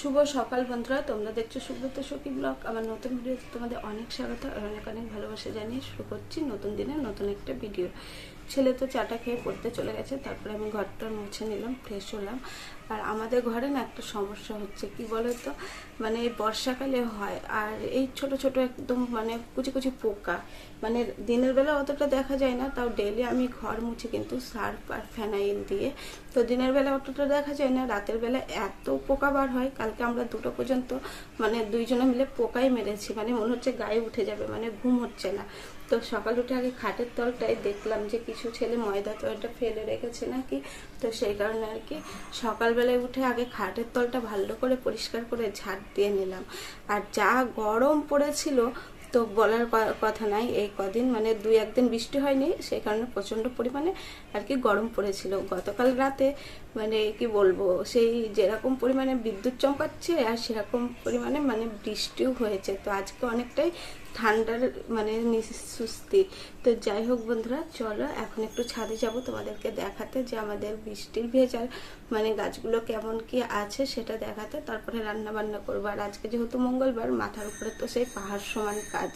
শুভ সকাল বন্ধুরা, তোমরা দেখছ সুব্রত সখী ব্লগ। আমার নতুন ভিডিওতে তোমাদের অনেক স্বাগত আর অনেক অনেক ভালোবাসা জানিয়ে শুরু করছি নতুন দিনে নতুন একটা ভিডিও ছেলে তো চাটা খেয়ে পড়তে চলে গেছে, তারপরে আমি ঘরটা মুছে নিলাম ফ্রেশ হলাম। আর আমাদের ঘরে না একটা সমস্যা হচ্ছে, কি বলো তো মানে বর্ষাকালে হয়, আর এই ছোট ছোট একদম মানে কুচি কুচি পোকা। মানে দিনের বেলা অতটা দেখা যায় না, তাও ডেলি আমি ঘর মুছি কিন্তু সার্ফ আর ফ্যানাইল দিয়ে। তো দিনের বেলা অতটা দেখা যায় না, রাতের বেলা এত পোকা বার হয়, কালকে আমরা দুটো পর্যন্ত মানে দুইজনে মিলে পোকাই মেরেছি মানে মনে হচ্ছে গায়ে উঠে যাবে মানে ঘুম হচ্ছে না। তো সকাল উঠে আগে খাটের তলটাই দেখলাম যে কিছু ছেলে ময়দা তলটা ফেলে রেখেছে নাকি। তো সেই কারণে আর কি সকালবেলায় উঠে আগে খাটের তলটা ভালো করে পরিষ্কার করে ঝাড় দিয়ে নিলাম। আর যা গরম পড়েছিল, তো বলার কথা নাই। এই কদিন মানে দুই একদিন বৃষ্টি হয়নি সেই কারণে প্রচণ্ড পরিমাণে আর কি গরম পড়েছিল। গতকাল রাতে মানে কি বলব, সেই যেরকম পরিমাণে বিদ্যুৎ চমকাচ্ছে আর সেরকম পরিমাণে মানে বৃষ্টিও হয়েছে। তো আজকে অনেকটাই ঠান্ডার মানে সুস্তি তো যাই হোক বন্ধুরা, চলো এখন একটু ছাদে যাব তোমাদেরকে দেখাতে যে আমাদের বৃষ্টির ভেজাল মানে গাছগুলো কেমন কি আছে সেটা দেখাতে। তারপরে রান্না বান্না করব। আর আজকে যেহেতু মঙ্গলবার, মাথার উপরে তো সেই পাহাড় সমান কাজ।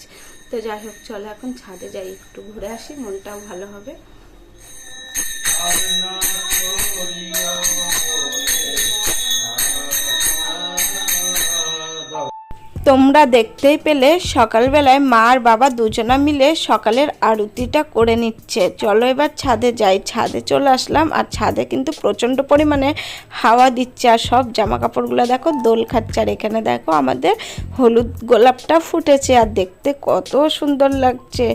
তো যাই হোক, চলো এখন ছাদে যাই, একটু ঘুরে আসি, মনটাও ভালো হবে। তোমরা দেখতেই পেলে সকালবেলায় মা আর বাবা দুজনা মিলে সকালের আরতিটা করে নিচ্ছে। চলো এবার ছাদে যাই। ছাদে চলে আসলাম আর ছাদে কিন্তু প্রচণ্ড পরিমাণে হাওয়া দিচ্ছে আর সব জামা কাপড়গুলো দেখো দোল খাচ্ছে। আর এখানে দেখো আমাদের হলুদ গোলাপটা ফুটেছে আর দেখতে কত সুন্দর লাগছে।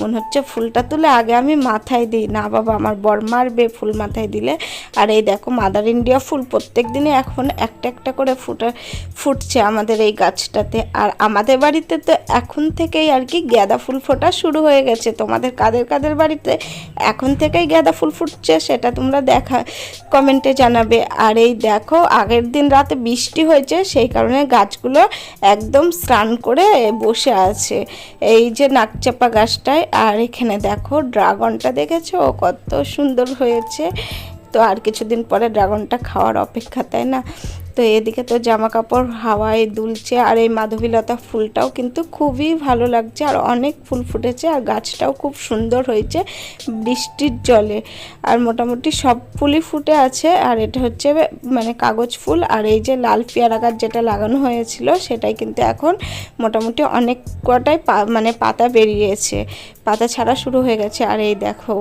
মনে হচ্ছে ফুলটা তুলে আগে আমি মাথায় দিই। না বাবা, আমার বর মারবে ফুল মাথায় দিলে। আর এই দেখো মাদার ইন্ডিয়া ফুল প্রত্যেক দিনে এখন একটা একটা করে ফুটে, ফুটছে আমাদের এই গাছটাতে। আর আমাদের বাড়িতে তো এখন থেকেই আর কি গাঁদা ফুল ফোটা শুরু হয়ে গেছে। তোমাদের কাদের কাদের বাড়িতে এখন থেকেই গাঁদা ফুল ফুটছে সেটা তোমরা দেখা, কমেন্টে জানাবে। আর এই দেখো, আগের দিন রাতে বৃষ্টি হয়েছে, সেই কারণে গাছগুলো একদম স্নান করে বসে আছে। এই যে নাকচাপা গাছটায়, আর এখানে দেখো ড্রাগনটা দেখেছ? কত সুন্দর হয়েছে। তো আর কিছুদিন পরে ড্রাগনটা খাওয়ার অপেক্ষা তাই না? তো এদিকে তো জামা কাপড় হাওয়ায় দুলছে আর এই মাধবীলতা ফুলটাও কিন্তু খুবই ভালো লাগছে আর অনেক ফুল ফুটেছে আর গাছটাও খুব সুন্দর হয়েছে বৃষ্টির জলে। আর মোটামুটি সব ফুলই ফুটে আছে আর এটা হচ্ছে মানে কাগজ ফুল আর এই যে লাল পেয়ারা গাছ যেটা লাগানো হয়েছিল সেটাই কিন্তু এখন মোটামুটি অনেক কটাই মানে পাতা বেরিয়েছে। পাতা ছাড়া শুরু হয়ে গেছে আর এই দেখো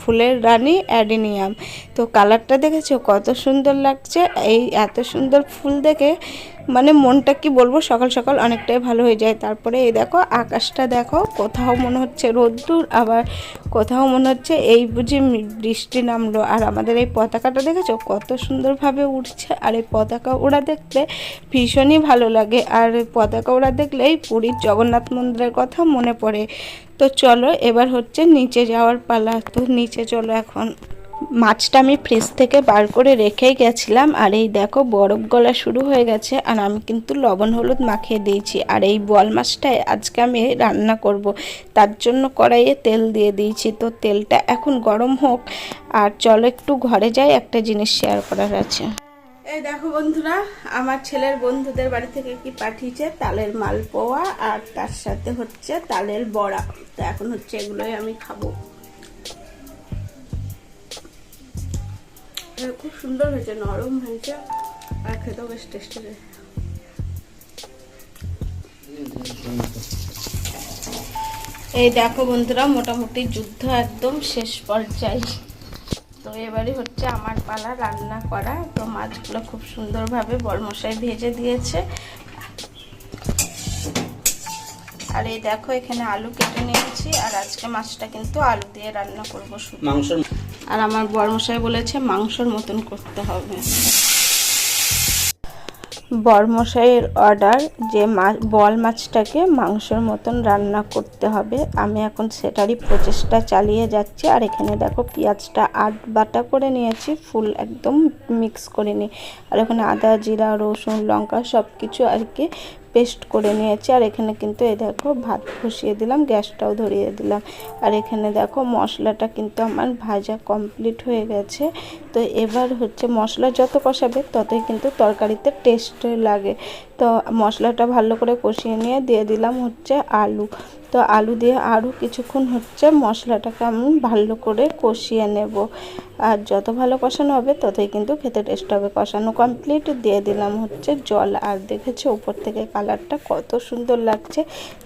ফুলের রানী অ্যাডিনিয়াম। তো কালারটা দেখেছ? কত সুন্দর লাগছে। এই এত সুন্দর ফুল দেখে মানে মনটা কি বলব, সকাল সকাল অনেকটাই ভালো হয়ে যায়। তারপরে এই দেখো, আকাশটা দেখো, কোথাও মনে হচ্ছে রোদ্দুর, আবার কোথাও মনে হচ্ছে এই বুঝি বৃষ্টি নামলো। আর আমাদের এই পতাকাটা দেখেছ? কত সুন্দরভাবে উঠছে আর এই পতাকা ওড়া দেখতে ভীষণই ভালো লাগে। আর পতাকা ওরা দেখলেই পুরীর জগন্নাথ মন্দিরের কথা মনে পড়ে। তো চলো, এবার হচ্ছে নিচে যাওয়ার পালা। তো নিচে চলো এখন। মাছটা আমি ফ্রিজ থেকে বার করে রেখেই গেছিলাম। আর এই দেখো, বরফ গলা শুরু হয়ে গেছে আর আমি কিন্তু লবণ হলুদ মাখিয়ে দিয়েছি। আর এই বল মাছটাই আজকে আমি রান্না করব। তার জন্য কড়াইয়ে তেল দিয়ে দিয়েছি। তো তেলটা এখন গরম হোক আর চলো একটু ঘরে যাই, একটা জিনিস শেয়ার করার আছে। এই দেখো বন্ধুরা, আমার ছেলের বন্ধুদের বাড়ি থেকে কি পাঠিয়েছে? তালের মালপোয়া আর তার সাথে হচ্ছে তালের বড়া। তো এখন হচ্ছে এগুলোই আমি খাব। খুব সুন্দর হয়েছে নরম হয়েছে আর খেতেও বেশ টেস্টি হয়েছে এই দেখো বন্ধুরা মোটামুটি যুদ্ধ একদম শেষ পর্যায়ে। তো এবারে হচ্ছে আমার পালা রান্না করা তো মাছগুলো খুব সুন্দরভাবে বরমশাই ভেজে দিয়েছে। আর এই দেখো এখানে আলু কেটে নিয়েছি আর আজকে মাছটা কিন্তু আলু দিয়ে রান্না করব শুধু। মাংসের আর আমার বরমশাই বলেছে মাংসর মতন করতে হবে। বরমশাইয়ের অর্ডার যে বল মাছটাকে মাংসের মতন রান্না করতে হবে। আমি এখন সেটারই প্রচেষ্টা চালিয়ে যাচ্ছি। আর এখানে দেখো পেঁয়াজটা আট বাটা করে নিয়েছি, ফুল একদম মিক্স করে নিই আর এখানে আদা, জিরা, রসুন, লঙ্কা সব কিছু আর কি পেস্ট করে নিয়েছি। আর এখানে কিন্তু এই দেখো ভাত বসিয়ে দিলাম, গ্যাসটাও ধরিয়ে দিলাম। আর এখানে দেখো মশলাটা কিন্তু আমার ভাজা কমপ্লিট হয়ে গেছে। তো এবার হচ্ছে মশলা যত কষাবে ততই কিন্তু তরকারিতে টেস্ট লাগে। তো মশলাটা ভালো করে কষিয়ে নিয়ে দিয়ে দিলাম হচ্ছে আলু। তো আলু দিয়ে আরও কিছুক্ষণ হচ্ছে মশলাটাকে আমি ভালো করে কষিয়ে নেব। আর যত ভালো কষানো হবে, ততই কিন্তু খেতে টেস্ট হবে। কষানো কমপ্লিট দিয়ে দিলাম হচ্ছে জল। আর দেখেছ, উপর থেকে কালারটা কত সুন্দর লাগছে।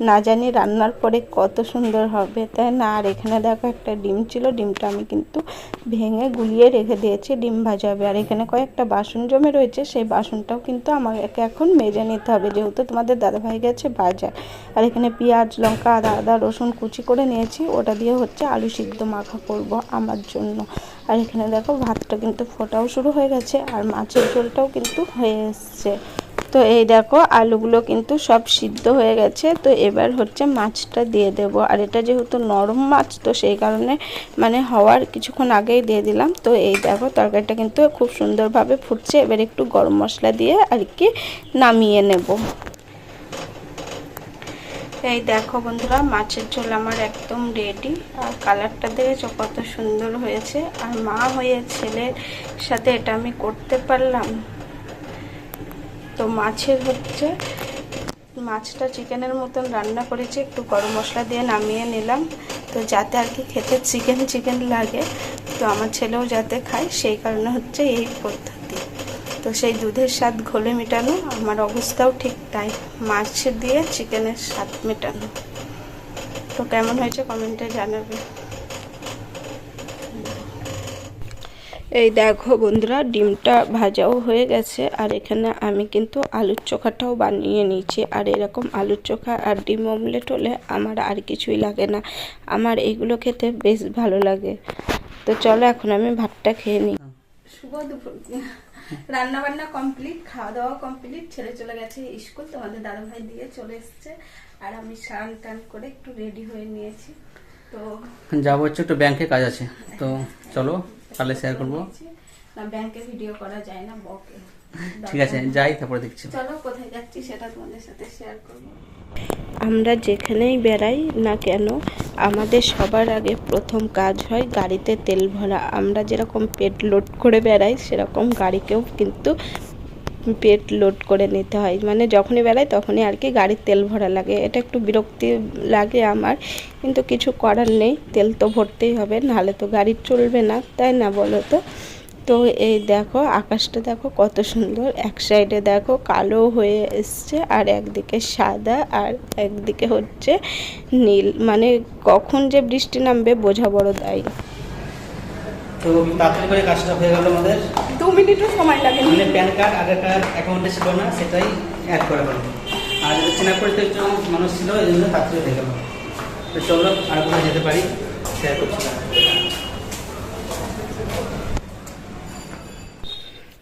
না জানি রান্নার পরে কত সুন্দর হবে, তাই না? আর এখানে দেখো একটা ডিম ছিল, ডিমটা আমি কিন্তু ভেঙে গুলিয়ে রেখে দিয়েছি, ডিম ভাজা হবে। আর এখানে কয়েকটা বাসন জমে রয়েছে, সেই বাসনটাও কিন্তু আমাকে এখন মেজে নিতে হবে, যেহেতু তোমাদের দাদাভাই গেছে বাজার। আর এখানে পেঁয়াজ, লঙ্কা, আদা আদা, রসুন কুচি করে নিয়েছি, ওটা দিয়ে হচ্ছে আলু সিদ্ধ মাখা করব আমার জন্য। আর এখানে দেখো ভাতটা কিন্তু ফোটাও শুরু হয়ে গেছে আর মাছের ঝোলটাও কিন্তু হয়ে এসছে। তো এই দেখো আলুগুলো কিন্তু সব সিদ্ধ হয়ে গেছে। তো এবার হচ্ছে মাছটা দিয়ে দেব। আর এটা যেহেতু নরম মাছ, তো সেই কারণে মানে হওয়ার কিছুক্ষণ আগেই দিয়ে দিলাম। তো এই দেখো তরকারিটা কিন্তু খুব সুন্দরভাবে ফুটছে। এবার একটু গরম মশলা দিয়ে আর কি নামিয়ে নেব। এই দেখো বন্ধুরা, মাছের ঝোল আমার একদম রেডি আর কালারটা দেখেছ কত সুন্দর হয়েছে। আর মা হয়ে ছেলের সাথে এটা আমি করতে পারলাম। তো মাছের হচ্ছে, মাছটা চিকেনের মতন রান্না করেছি, একটু গরম মশলা দিয়ে নামিয়ে নিলাম। তো যাতে আর কি খেতে চিকেন চিকেন লাগে, তো আমার ছেলেও যাতে খায়, সেই কারণে হচ্ছে এই পদ্ধতি তো সেই দুধের স্বাদ ঘোলে মেটানো আমার অবস্থাও ঠিক তাই। মাছ দিয়ে চিকেনের স্বাদ মেটানো। তো কেমন হয়েছে কমেন্টে জানাবে। এই দেখো বন্ধুরা ডিমটা ভাজাও হয়ে গেছে আর এখানে আমি কিন্তু আলুর চোখাটাও বানিয়ে নিয়েছি। আর এরকম আলুর চোখা আর ডিম অমলেট হলে আমার আর কিছুই লাগে না। আমার এইগুলো খেতে বেশ ভালো লাগে। তো চলো এখন আমি ভাতটা খেয়ে নিই। শুভ দুপুর। রান্না বান্না কমপ্লিট খাওয়া দাওয়া কমপ্লিট ছেড়ে চলে গেছে স্কুল তোমাদের দাদা ভাই দিয়ে চলে এসছে। আর আমি স্নান টান করে একটু রেডি হয়ে নিয়েছি। তো যাব হচ্ছে একটু ব্যাংকে কাজ আছে। তো চলো তাহলে শেয়ার করব। না ব্যাংকে ভিডিও করা যায় না বকে। ঠিক আছে যাই তারপরে দেখছি। চলো কোথায় যাচ্ছি সেটা তোমাদের সাথে শেয়ার করব। আমরা যেখানেই বেড়াই না কেন আমাদের সবার আগে প্রথম কাজ হয় গাড়িতে তেল ভরা। আমরা যেরকম পেট লোড করে বেড়াই সেরকম গাড়িকেও কিন্তু পেট লোড করে নিতে হয়। মানে যখনই বেড়াই তখনই আর কি গাড়ির তেল ভরা লাগে। এটা একটু বিরক্তি লাগে আমার কিন্তু কিছু করার নেই। তেল তো ভরতেই হবে নাহলে তো গাড়ি চলবে না তাই না বলো তো? তো এই দেখো আকাশটা দেখো কত সুন্দর। এক সাইডে দেখো কালো হয়ে এসছে আর একদিকে সাদা আর একদিকে হচ্ছে নীল। মানে কখন যে বৃষ্টি নামবে বোঝা বড় দায়। তো তাড়াতাড়ি করে কাজটা হয়ে গেল আমাদের। দু মিনিটও সময় লাগে মানে প্যান কার্ড আগেকার অ্যাকাউন্টে ছিল না সেটাই অ্যাড করা হলো। আর যদি চেনা পরিচিত মানুষ ছিল এই জন্য তাড়াতাড়ি হয়ে গেল। তো চলো আর কোথায় যেতে পারি শেয়ার করছিলাম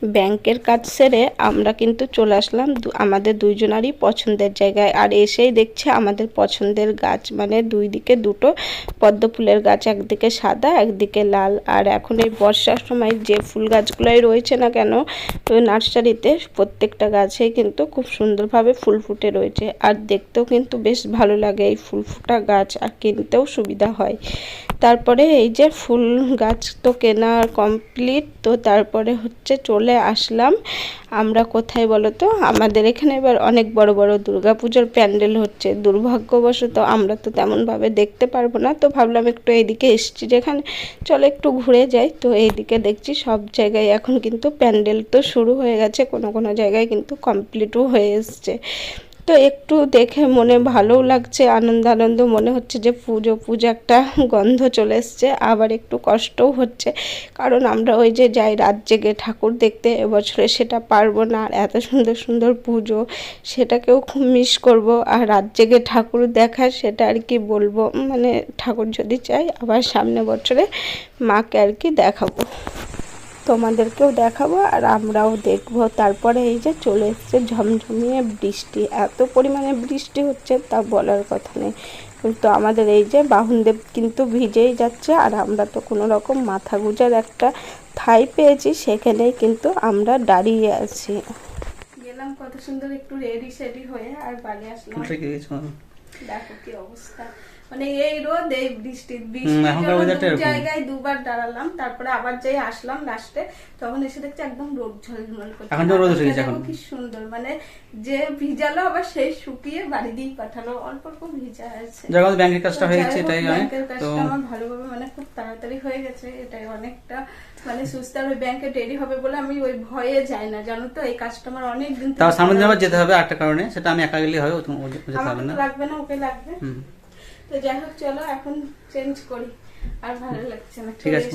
ব্যাংকের কাজ সেরে আমরা কিন্তু চলে আসলাম আমাদের দুইজনারই পছন্দের জায়গায়। আর এসেই দেখছে আমাদের পছন্দের গাছ মানে দুই দিকে দুটো পদ্ম ফুলের গাছ, একদিকে সাদা, একদিকে লাল। আর এখন এই বর্ষার সময় যে ফুল গাছগুলোই রয়েছে না কেন নার্সারিতে প্রত্যেকটা গাছেই কিন্তু খুব সুন্দরভাবে ফুল ফুটে রয়েছে। আর দেখতেও কিন্তু বেশ ভালো লাগে এই ফুল ফুটা গাছ, আর কিনতেও সুবিধা হয়। তারপরে এই যে ফুল গাছ তো কেনা কমপ্লিট, তো তারপরে হচ্ছে চলে আসলাম। আমরা কোথায় বলো তো আমাদের এখানে এবার অনেক বড় বড় দুর্গা পুজোর প্যান্ডেল হচ্ছে। দুর্ভাগ্যবশত আমরা তো তেমনভাবে দেখতে পারব না। তো ভাবলাম একটু এইদিকে এসছি যেখানে চলো একটু ঘুরে যাই। তো এইদিকে দেখছি সব জায়গায় এখন কিন্তু প্যান্ডেল তো শুরু হয়ে গেছে। কোনো কোনো জায়গায় কিন্তু কমপ্লিটও হয়ে এসছে। তো একটু দেখে মনে ভালোও লাগছে আনন্দ আনন্দ মনে হচ্ছে যে পুজো পুজো একটা গন্ধ চলে এসছে, আবার একটু কষ্টও হচ্ছে। কারণ আমরা ওই যে যাই রাত জেগে ঠাকুর দেখতে, এবছরে সেটা পারব না, আর এত সুন্দর সুন্দর পুজো, সেটাকেও খুব মিস করব। আর রাত জেগে ঠাকুর দেখা, সেটা আর কি বলব? মানে ঠাকুর যদি চাই, আবার সামনে বছরে মাকে আর কি দেখাবো। তোমাদেরকেও দেখাবো আর আমরাও দেখব। তারপরে এই যে চলে এসছে ঝমঝমিয়ে বৃষ্টি। এত পরিমাণে বৃষ্টি হচ্ছে তা বলার কথা নেই। কিন্তু আমাদের এই যে বাহনদেব কিন্তু ভিজেই যাচ্ছে আর আমরা তো কোনো রকম মাথা গুজার একটা ঠাই পেয়েছি সেখানেই কিন্তু আমরা দাঁড়িয়ে আছি। গেলাম কত সুন্দর একটু রেডি সেডি হয়ে আর বাড়ি আসলাম দেখো কি অবস্থা। মানে এই রোদ এই বৃষ্টি। জায়গায় দুবার দাঁড়ালাম তারপরে আবার যেই আসলাম লাস্টে তখন এসে দেখছি একদম রোদ ঝলঝল করছে। এখন রোদ উঠে গেছে এখন। কি সুন্দর মানে যে ভিজালো আবার সেই শুকিয়ে বাড়ি দিয়ে পাঠালো। অল্প অল্প ভিজা আছে ব্যাংকের কাজটা হয়ে গেছে এটাই অনেক তো আমার ভালোভাবে মানে খুব তাড়াতাড়ি হয়ে গেছে। এটাই অনেকটা মানে সুস্থ আর ওই ব্যাংকে দেরি হবে বলে আমি ওই ভয়ে যাই না জানো তো? এই কাজটা আমার অনেক দিন তাও আবার যেতে হবে একটা কারণে সেটা আমি একা গেলে হয় ও যেতে হবে না। লাগবে না ওকে লাগবে। তো যাই হোক চলো এখন চেঞ্জ করি। আর ভালো লাগছে না। ঠিক আছে,